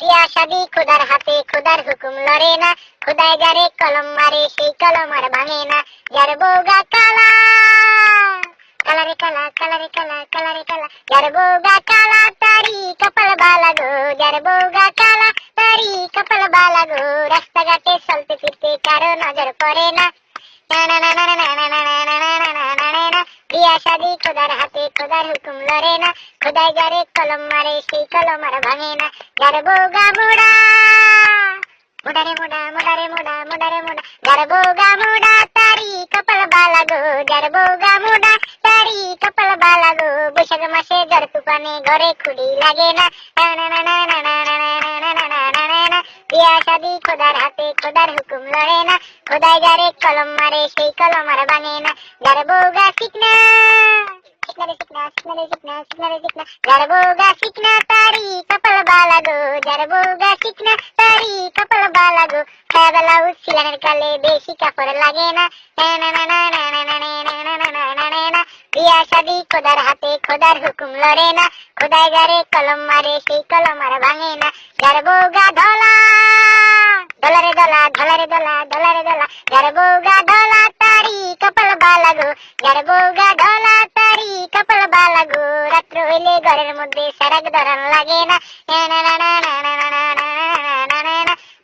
পিয়াসাদি খোদার হাতে খোদার হুকুম লড়ে না। খোদায় যারে কলম মারে, সেই কলম আর ভাঙে না। যার বৌগা কালা কালারে কালা কালারে কালা কালারে কালা। যার বৌগা কালা তারি কপাল বালা গো। যার বৌগা কালা তারি কপাল বালা গো। রাস্তাঘাটে চলতে ফিরতে কারও নজর পড়ে না না না না না না আশাদি খোদার হাতে খোদার হুকুম লড়ে না। খোদায় যারে কলম মারে, সেই কলম আর ভাঙে না। যার বোগা মোড়া মোডারে মোডা মোডারে মোডা মোডারে মোডা। যার বোগা মোডা, তারি কপাল বালা গো। যার বোগা মোডা, তারি কপাল বালা গো। বৈশাখ মাসে জ্বর তুফানে ঘরে খুঁড়ি লাগে না না না না শাদি খোদার হাতে খোদার হুকুম লড়ে না খোদায় যারে কলম মারে সেই কলম আর ভাঙে না যার বউগা শিখনা না খোদার হাতে খোদার হুকুম লড়ে না খোদায় যারে কলম মারে সেই কলম আর ভাঙে না যার বউগা ডলারে ডলা ডলারে ডলা গরবোগা ডলা তারি কপাল বালাগো গরবোগা ডলা তারি কপাল বালাগো রাত্র হইলে ঘরের মধ্যে সারাক ধরান লাগে না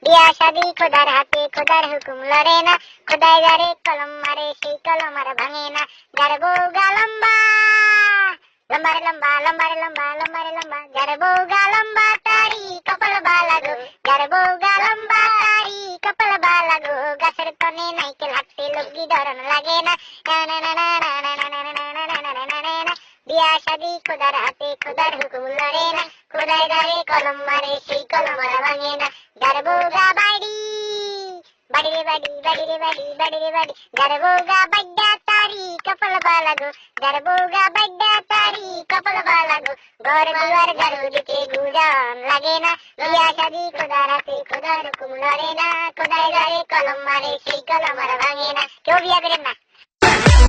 বিয়া শাদি খোদার হাতে খোদার হুকুম লড়ে না খোদায় যারে কলম মারে সেই কলম আর ভাঙে না গরবোগা লম্বা লম্বারে লম্বা লম্বারে লম্বা লম্বারে লম্বা গরবোগা লম্বা তারি কপাল বালাগো গরবোগা লম্বা শালা গো গাছের কনে নাইকে লাগছে লগি ধরন লাগে না বিয়া শাদি খোদার হাতে খোদার হুকুম লড়ে না খোদাই ধরে কলম মারে সেই কলম আর ভাঙে না গারবো গা বাড়ি বাড়ি রে বাড়ি বাড়ি রে বাড়ি বাড়ি রে বাড়ি গারবো গা বাড্ডা তারি কপাল বালা গো গারবো গা বাড্ডা তারি কপাল বালা গো ঘর দুয়ার গারু দিকে গুদাম লাগে না বিয়া শাদি খোদার হাতে খোদার হুকুম লড়ে না খোদাই ধরে नंबर एक सिंगल नंबर ना क्यों भी अगर